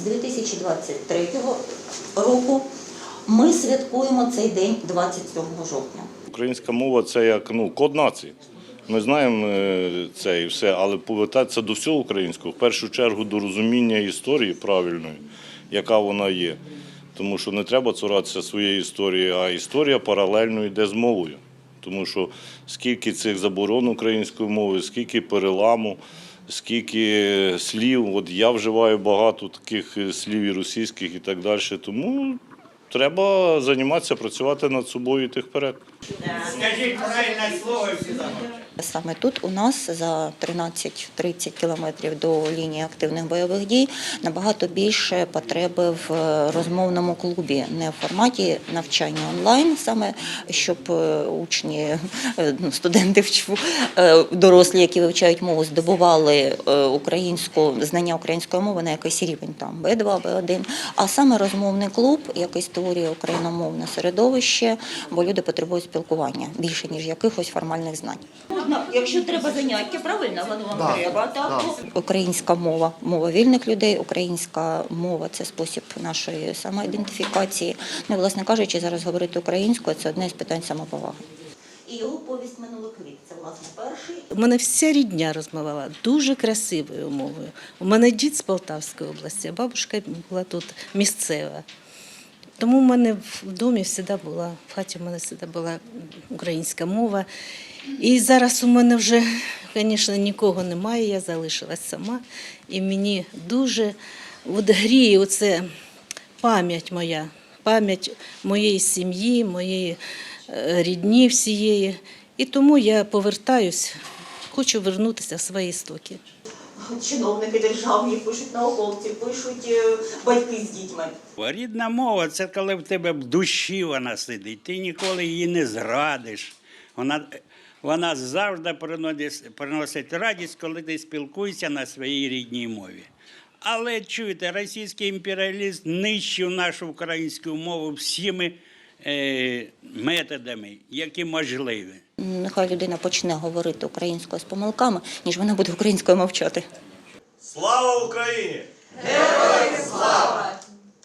з 2023 року ми святкуємо цей день 27 жовтня. Українська мова це як ну, код нації. Ми знаємо е, це і все, але повертатися до всього українського, в першу чергу до розуміння історії правильної, яка вона є. Тому що не треба цуратися своєї історії, а історія паралельно йде з мовою. Тому що скільки цих заборон української мови, скільки переламу, скільки слів. От я вживаю багато таких е, слів і російських і так далі. Тому треба займатися, працювати над собою і йти вперед. Скажіть правильне слово всі замовчать. Саме тут у нас за 13-30 кілометрів до лінії активних бойових дій набагато більше потреби в е, розмовному клубі, не в форматі навчання онлайн, саме щоб е, учні, е, ну, студенти дорослі, які вивчають мову, здобували українську знання української мови на якийсь рівень там Б2, Б1, а саме розмовний клуб, який створює україномовне середовище, бо люди потребують спілкування більше ніж якихось формальних знань. Якщо треба заняття, правильно воно вам треба. Так? Українська мова, мова вільних людей, українська мова це спосіб нашої самоідентифікації. Ну, власне кажучи, зараз говорити українською це одне з питань самоповаги. І його повість минулих літ. Це власне перший. У мене вся рідня розмовляла дуже красивою мовою. У мене дід з Полтавської області, а бабушка була тут місцева. Тому в мене в домі завжди була, в хаті в мене завжди була українська мова. І зараз у мене вже, звісно, нікого немає, я залишилась сама. І мені дуже от гріє оце пам'ять моя, пам'ять моєї сім'ї, моєї е, рідні всієї. І тому я повертаюсь, хочу вернутися в свої істоки. Чиновники державні пишуть науковці, пишуть е, батьки з дітьми. Рідна мова це коли в тебе в душі вона сидить. Ти ніколи її не зрадиш. Вона, вона завжди приносить, приносить радість, коли ти спілкуєшся на своїй рідній мові. Але чуєте, російський імперіаліст нищив нашу українську мову всіми методами, які можливі. Нехай людина почне говорити українською з помилками, ніж вона буде українською мовчати. Слава Україні! Героям слава!